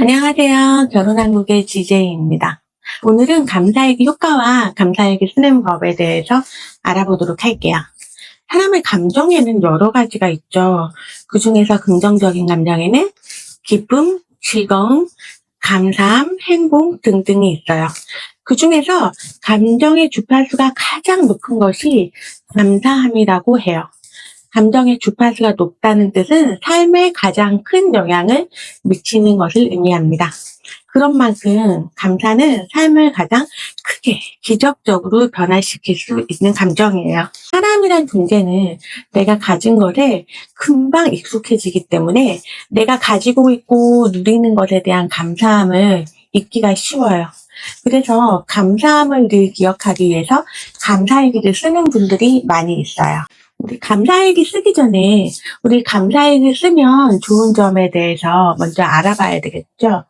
안녕하세요. 결혼한국의 지제이입니다. 오늘은 감사일기 효과와 감사일기 쓰는 법에 대해서 알아보도록 할게요. 사람의 감정에는 여러 가지가 있죠. 그 중에서 긍정적인 감정에는 기쁨, 즐거움, 감사함, 행복 등등이 있어요. 그 중에서 감정의 주파수가 가장 높은 것이 감사함이라고 해요. 감정의 주파수가 높다는 뜻은 삶에 가장 큰 영향을 미치는 것을 의미합니다. 그런 만큼 감사는 삶을 가장 크게 기적적으로 변화시킬 수 있는 감정이에요. 사람이란 존재는 내가 가진 것에 금방 익숙해지기 때문에 내가 가지고 있고 누리는 것에 대한 감사함을 잊기가 쉬워요. 그래서 감사함을 늘 기억하기 위해서 감사일기를 쓰는 분들이 많이 있어요. 우리 감사일기 쓰기 전에 우리 감사일기 쓰면 좋은 점에 대해서 먼저 알아봐야 되겠죠.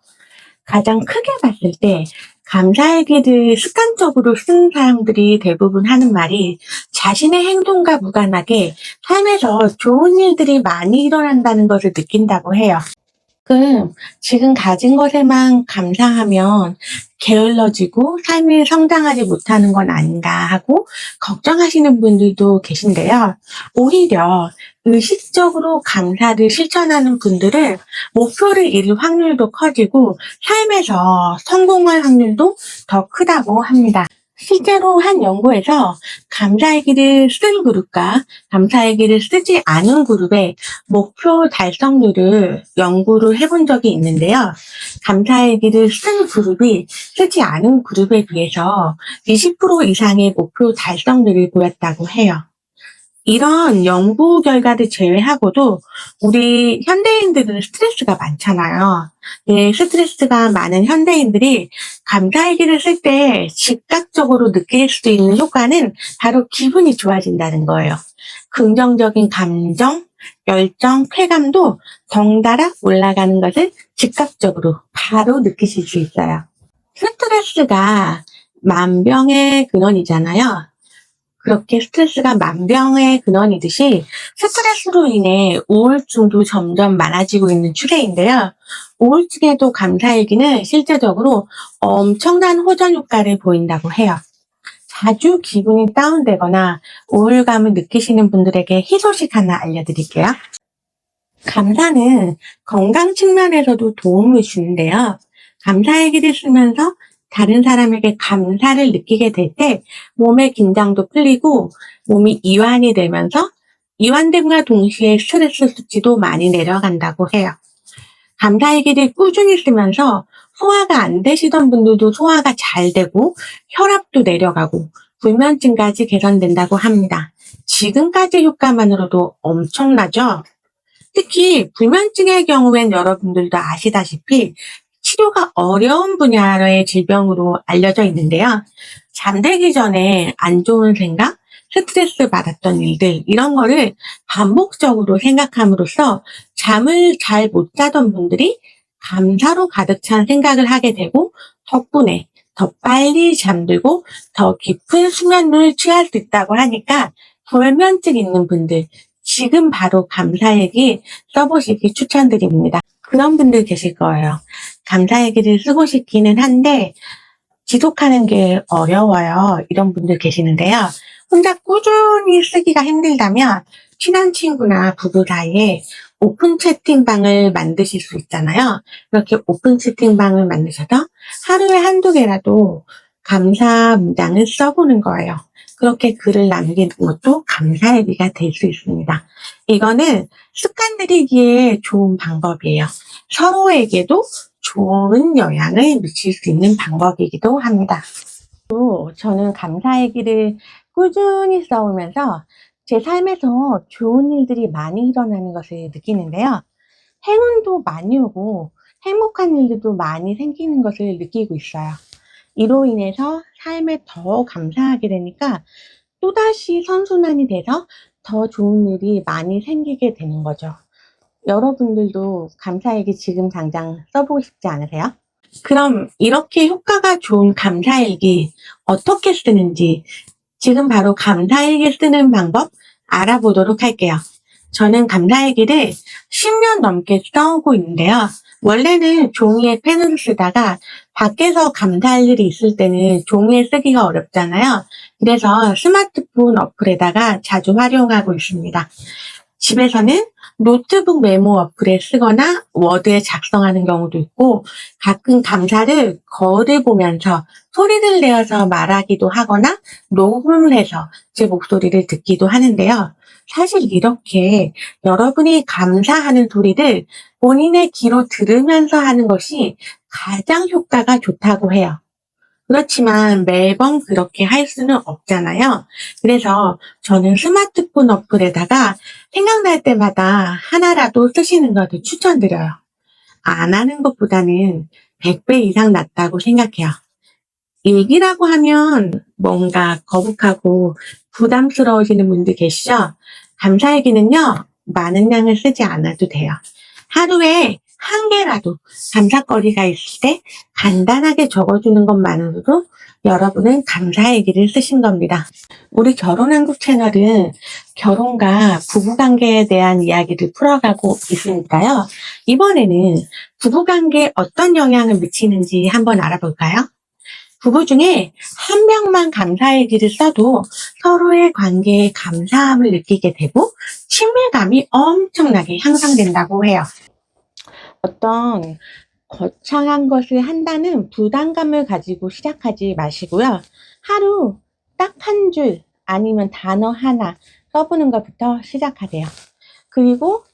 가장 크게 봤을 때 감사일기를 습관적으로 쓰는 사람들이 대부분 하는 말이 자신의 행동과 무관하게 삶에서 좋은 일들이 많이 일어난다는 것을 느낀다고 해요. 그럼 지금 가진 것에만 감사하면 게을러지고 삶이 성장하지 못하는 건 아닌가 하고 걱정하시는 분들도 계신데요. 오히려 의식적으로 감사를 실천하는 분들은 목표를 이룰 확률도 커지고 삶에서 성공할 확률도 더 크다고 합니다. 실제로 한 연구에서 감사일기를 쓴 그룹과 감사일기를 쓰지 않은 그룹의 목표 달성률을 연구를 해본 적이 있는데요. 감사일기를 쓴 그룹이 쓰지 않은 그룹에 비해서 20% 이상의 목표 달성률을 보였다고 해요. 이런 연구 결과를 제외하고도 우리 현대인들은 스트레스가 많잖아요. 네, 스트레스가 많은 현대인들이 감사일기를 쓸 때 즉각적으로 느낄 수 있는 효과는 바로 기분이 좋아진다는 거예요. 긍정적인 감정, 열정, 쾌감도 덩달아 올라가는 것을 즉각적으로 바로 느끼실 수 있어요. 스트레스가 만병의 근원이잖아요. 그렇게 스트레스가 만병의 근원이듯이 스트레스로 인해 우울증도 점점 많아지고 있는 추세인데요. 우울증에도 감사일기는 실제적으로 엄청난 호전 효과를 보인다고 해요. 자주 기분이 다운되거나 우울감을 느끼시는 분들에게 희소식 하나 알려드릴게요. 감사는 건강 측면에서도 도움을 주는데요. 감사일기를 쓰면서 다른 사람에게 감사를 느끼게 될 때 몸의 긴장도 풀리고 몸이 이완이 되면서 이완됨과 동시에 스트레스 수치도 많이 내려간다고 해요. 감사일기를 꾸준히 쓰면서 소화가 안 되시던 분들도 소화가 잘 되고 혈압도 내려가고 불면증까지 개선된다고 합니다. 지금까지 효과만으로도 엄청나죠? 특히 불면증의 경우엔 여러분들도 아시다시피 치료가 어려운 분야의 질병으로 알려져 있는데요. 잠들기 전에 안 좋은 생각, 스트레스 받았던 일들, 이런 거를 반복적으로 생각함으로써 잠을 잘 못 자던 분들이 감사로 가득 찬 생각을 하게 되고 덕분에 더 빨리 잠들고 더 깊은 수면을 취할 수 있다고 하니까 불면증 있는 분들 지금 바로 감사일기 써보시기 추천드립니다. 그런 분들 계실 거예요. 감사일기를 쓰고 싶기는 한데 지속하는 게 어려워요. 이런 분들 계시는데요. 혼자 꾸준히 쓰기가 힘들다면 친한 친구나 부부 사이에 오픈 채팅방을 만드실 수 있잖아요. 이렇게 오픈 채팅방을 만드셔서 하루에 한두 개라도 감사 문장을 써보는 거예요. 그렇게 글을 남기는 것도 감사일기가 될 수 있습니다. 이거는 습관 들이기에 좋은 방법이에요. 서로에게도 좋은 영향을 미칠 수 있는 방법이기도 합니다. 또 저는 감사일기를 꾸준히 써오면서 제 삶에서 좋은 일들이 많이 일어나는 것을 느끼는데요. 행운도 많이 오고 행복한 일들도 많이 생기는 것을 느끼고 있어요. 이로 인해서 삶에 더 감사하게 되니까 또다시 선순환이 돼서 더 좋은 일이 많이 생기게 되는 거죠. 여러분들도 감사일기 지금 당장 써보고 싶지 않으세요? 그럼 이렇게 효과가 좋은 감사일기 어떻게 쓰는지 지금 바로 감사일기 쓰는 방법 알아보도록 할게요. 저는 감사일기를 10년 넘게 써오고 있는데요. 원래는 종이에 펜을 쓰다가 밖에서 감사할 일이 있을 때는 종이에 쓰기가 어렵잖아요. 그래서 스마트폰 어플에다가 자주 활용하고 있습니다. 집에서는 노트북 메모 어플에 쓰거나 워드에 작성하는 경우도 있고 가끔 감사를 거울을 보면서 소리를 내어서 말하기도 하거나 녹음을 해서 제 목소리를 듣기도 하는데요. 사실 이렇게 여러분이 감사하는 소리를 본인의 귀로 들으면서 하는 것이 가장 효과가 좋다고 해요. 그렇지만 매번 그렇게 할 수는 없잖아요. 그래서 저는 스마트폰 어플에다가 생각날 때마다 하나라도 쓰시는 것을 추천드려요. 안 하는 것보다는 100배 이상 낫다고 생각해요. 일기라고 하면 뭔가 거북하고 부담스러우시는 분들 계시죠? 감사일기는요, 많은 양을 쓰지 않아도 돼요. 하루에 한 개라도 감사거리가 있을 때 간단하게 적어주는 것만으로도 여러분은 감사일기를 쓰신 겁니다. 우리 결혼한국 채널은 결혼과 부부관계에 대한 이야기를 풀어가고 있으니까요. 이번에는 부부관계에 어떤 영향을 미치는지 한번 알아볼까요? 부부 중에 한 명만 감사일기를 써도 서로의 관계에 감사함을 느끼게 되고 친밀감이 엄청나게 향상된다고 해요. 어떤 거창한 것을 한다는 부담감을 가지고 시작하지 마시고요. 하루 딱 한 줄 아니면 단어 하나 써보는 것부터 시작하세요. 그리고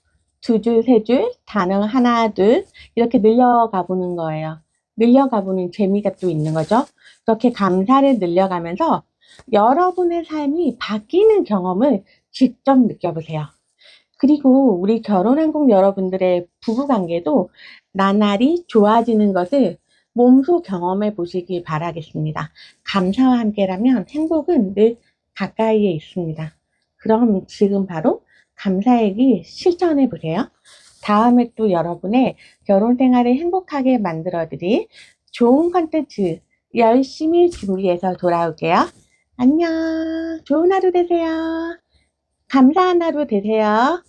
두 줄, 세 줄, 단어 하나, 둘 이렇게 늘려가 보는 거예요. 늘려가 보는 재미가 또 있는 거죠. 그렇게 감사를 늘려가면서 여러분의 삶이 바뀌는 경험을 직접 느껴보세요. 그리고 우리 결혼한국 여러분들의 부부관계도 나날이 좋아지는 것을 몸소 경험해 보시길 바라겠습니다. 감사와 함께라면 행복은 늘 가까이에 있습니다. 그럼 지금 바로 감사 얘기 실천해 보세요. 다음에 또 여러분의 결혼 생활을 행복하게 만들어 드릴 좋은 컨텐츠 열심히 준비해서 돌아올게요. 안녕. 좋은 하루 되세요. 감사한 하루 되세요.